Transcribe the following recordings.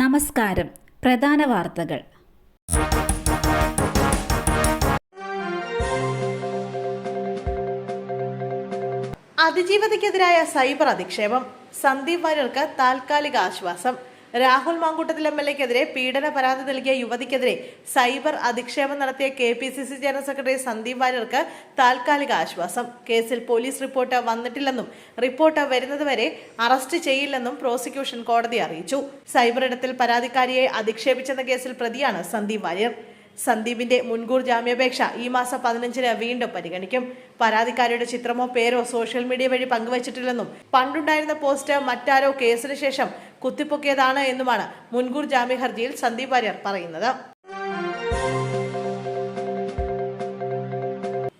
നമസ്കാരം. പ്രധാന വാർത്തകൾ. അതിജീവതയ്ക്കെതിരായ സൈബർ അധിക്ഷേപം. സന്ദീപ് വാര്യർക്ക് താൽക്കാലിക ആശ്വാസം. രാഹുൽ മാങ്കൂട്ടത്തിൽ എം എൽ എക്കെതിരെ പീഡന പരാതി നൽകിയ യുവതിക്കെതിരെ സൈബർ അധിക്ഷേപം നടത്തിയ K P C C general secretary Sandeep വാര്യർക്ക് താൽക്കാലിക ആശ്വാസം. കേസിൽ പോലീസ് റിപ്പോർട്ട് വന്നിട്ടില്ലെന്നും റിപ്പോർട്ട് വരുന്നതുവരെ അറസ്റ്റ് ചെയ്യില്ലെന്നും പ്രോസിക്യൂഷൻ കോടതി അറിയിച്ചു. സൈബർ ഇടത്തിൽ പരാതിക്കാരിയെ അധിക്ഷേപിച്ചെന്ന കേസിൽ പ്രതിയാണ് സന്ദീപ് വാര്യർ. സന്ദീപിന്റെ മുൻകൂർ ജാമ്യാപേക്ഷ ഈ മാസം പതിനഞ്ചിന് വീണ്ടും പരിഗണിക്കും. പരാതിക്കാരിയുടെ ചിത്രമോ പേരോ സോഷ്യൽ മീഡിയ വഴി പങ്കുവച്ചിട്ടില്ലെന്നും പണ്ടുണ്ടായിരുന്ന പോസ്റ്റ് മറ്റാരോ കേസിന് ശേഷം കുത്തിപ്പൊക്കിയതാണ് എന്നുമാണ് മുൻകൂർ ജാമ്യ ഹർജിയിൽ സന്ദീപ് വാര്യർ പറയുന്നത്.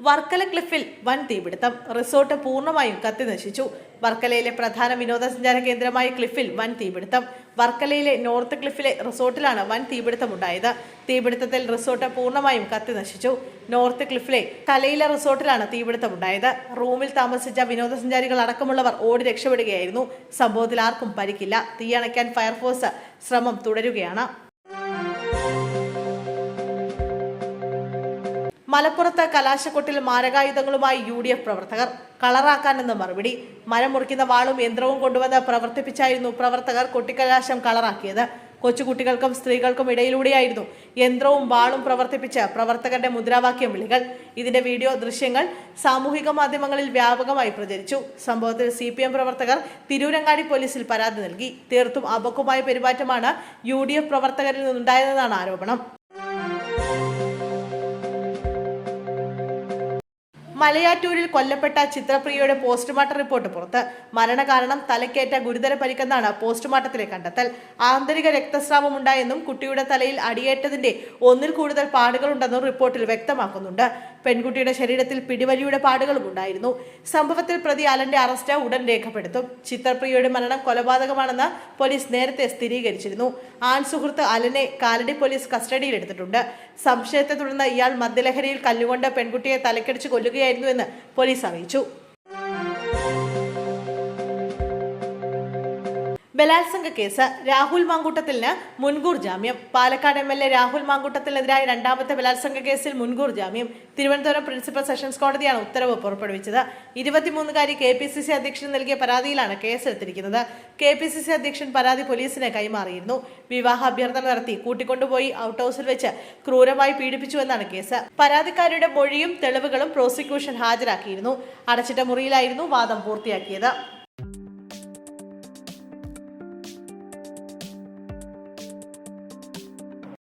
വർക്കല ക്ലിഫിൽ വൻ തീപിടുത്തം. റിസോർട്ട് പൂർണമായും കത്തിനശിച്ചു വർക്കലയിലെ പ്രധാന വിനോദസഞ്ചാര കേന്ദ്രമായ ക്ലിഫിൽ വൻ തീപിടുത്തം. വർക്കലയിലെ നോർത്ത് ക്ലിഫിലെ റിസോർട്ടിലാണ് വൻ തീപിടുത്തമുണ്ടായത്. തീപിടുത്തത്തിൽ റിസോർട്ട് പൂർണമായും കത്തിനശിച്ചു നോർത്ത് ക്ലിഫിലെ കലയിലെ റിസോർട്ടിലാണ് തീപിടുത്തമുണ്ടായത്. റൂമിൽ താമസിച്ച വിനോദസഞ്ചാരികൾ അടക്കമുള്ളവർ ഓടി രക്ഷപ്പെടുകയായിരുന്നു. സംഭവത്തിൽ ആർക്കും പരിക്കില്ല. തീയണയ്ക്കാൻ ഫയർഫോഴ്സ് ശ്രമം തുടരുകയാണ്. മലപ്പുറത്ത് കലാശക്കൊട്ടിൽ മാരകായുധങ്ങളുമായി യു ഡി എഫ് പ്രവർത്തകർ കളറാക്കാനെന്ന് മറുപടി. മരം മുറിക്കുന്ന വാളും യന്ത്രവും കൊണ്ടുവന്ന് പ്രവർത്തിപ്പിച്ചായിരുന്നു പ്രവർത്തകർ കൊട്ടിക്കലാശം കളറാക്കിയത്. കൊച്ചുകുട്ടികൾക്കും സ്ത്രീകൾക്കും ഇടയിലൂടെയായിരുന്നു യന്ത്രവും വാളും പ്രവർത്തിപ്പിച്ച് പ്രവർത്തകരുടെ മുദ്രാവാക്യം വിളികൾ. ഇതിന്റെ വീഡിയോ ദൃശ്യങ്ങൾ സാമൂഹിക മാധ്യമങ്ങളിൽ വ്യാപകമായി പ്രചരിച്ചു. സംഭവത്തിൽ സി പി എം പ്രവർത്തകർ തിരൂരങ്ങാടി പോലീസിൽ പരാതി നൽകി. തീർത്തും അപക്വമായ പെരുമാറ്റമാണ് യു ഡി എഫ് പ്രവർത്തകരിൽ നിന്നുണ്ടായതെന്നാണ് ആരോപണം. മലയാറ്റൂരിൽ കൊല്ലപ്പെട്ട ചിത്രപ്രിയയുടെ പോസ്റ്റ്മോർട്ടം റിപ്പോർട്ട് പുറത്ത്. മരണകാരണം തലക്കേറ്റ ഗുരുതര പരിക്കെന്നാണ് പോസ്റ്റ്മോർട്ടത്തിലെ കണ്ടെത്തൽ. ആന്തരിക രക്തസ്രാവം ഉണ്ടായെന്നും കുട്ടിയുടെ തലയിൽ അടിയേറ്റതിന്റെ ഒന്നിൽ കൂടുതൽ പാടുകളുണ്ടെന്നും റിപ്പോർട്ടിൽ വ്യക്തമാക്കുന്നുണ്ട്. പെൺകുട്ടിയുടെ ശരീരത്തിൽ പിടിവലിയുടെ പാടുകളും ഉണ്ടായിരുന്നു. സംഭവത്തിൽ പ്രതി അലന്റെ അറസ്റ്റ് ഉടൻ രേഖപ്പെടുത്തും. ചിത്രപ്രിയയുടെ മരണം കൊലപാതകമാണെന്ന് പോലീസ് നേരത്തെ സ്ഥിരീകരിച്ചിരുന്നു. ആൺ സുഹൃത്ത് അലനെ കാലടി പോലീസ് കസ്റ്റഡിയിലെടുത്തിട്ടുണ്ട്. സംശയത്തെ തുടർന്ന് ഇയാൾ മദ്യലഹരിയിൽ കല്ലുകൊണ്ട് പെൺകുട്ടിയെ തലക്കടിച്ച് കൊല്ലുകയായിരുന്നുവെന്ന് പോലീസ് അറിയിച്ചു ബലാത്സംഗ കേസ് രാഹുൽ മാങ്കൂട്ടത്തിന് മുൻകൂർ ജാമ്യം. Palakkad M L A Rahul മാങ്കൂട്ടത്തിനെതിരായ രണ്ടാമത്തെ ബലാത്സംഗ കേസിൽ മുൻകൂർ ജാമ്യം. തിരുവനന്തപുരം പ്രിൻസിപ്പൽ സെഷൻസ് കോടതിയാണ് ഉത്തരവ് പുറപ്പെടുവിച്ചത്. ഇരുപത്തിമൂന്നുകാരി കെ പി സി സി അധ്യക്ഷന് നൽകിയ പരാതിയിലാണ് കേസെടുത്തിരിക്കുന്നത്. കെ പി സി സി അധ്യക്ഷൻ പരാതി പോലീസിനെ കൈമാറിയിരുന്നു. വിവാഹ അഭ്യർത്ഥന നടത്തി കൂട്ടിക്കൊണ്ടുപോയി ഔട്ട് ഹൗസിൽ വെച്ച് ക്രൂരമായി പീഡിപ്പിച്ചുവെന്നാണ് കേസ്. പരാതിക്കാരുടെ മൊഴിയും തെളിവുകളും പ്രോസിക്യൂഷൻ ഹാജരാക്കിയിരുന്നു. അടച്ചിട്ട മുറിയിലായിരുന്നു വാദം പൂർത്തിയാക്കിയത്.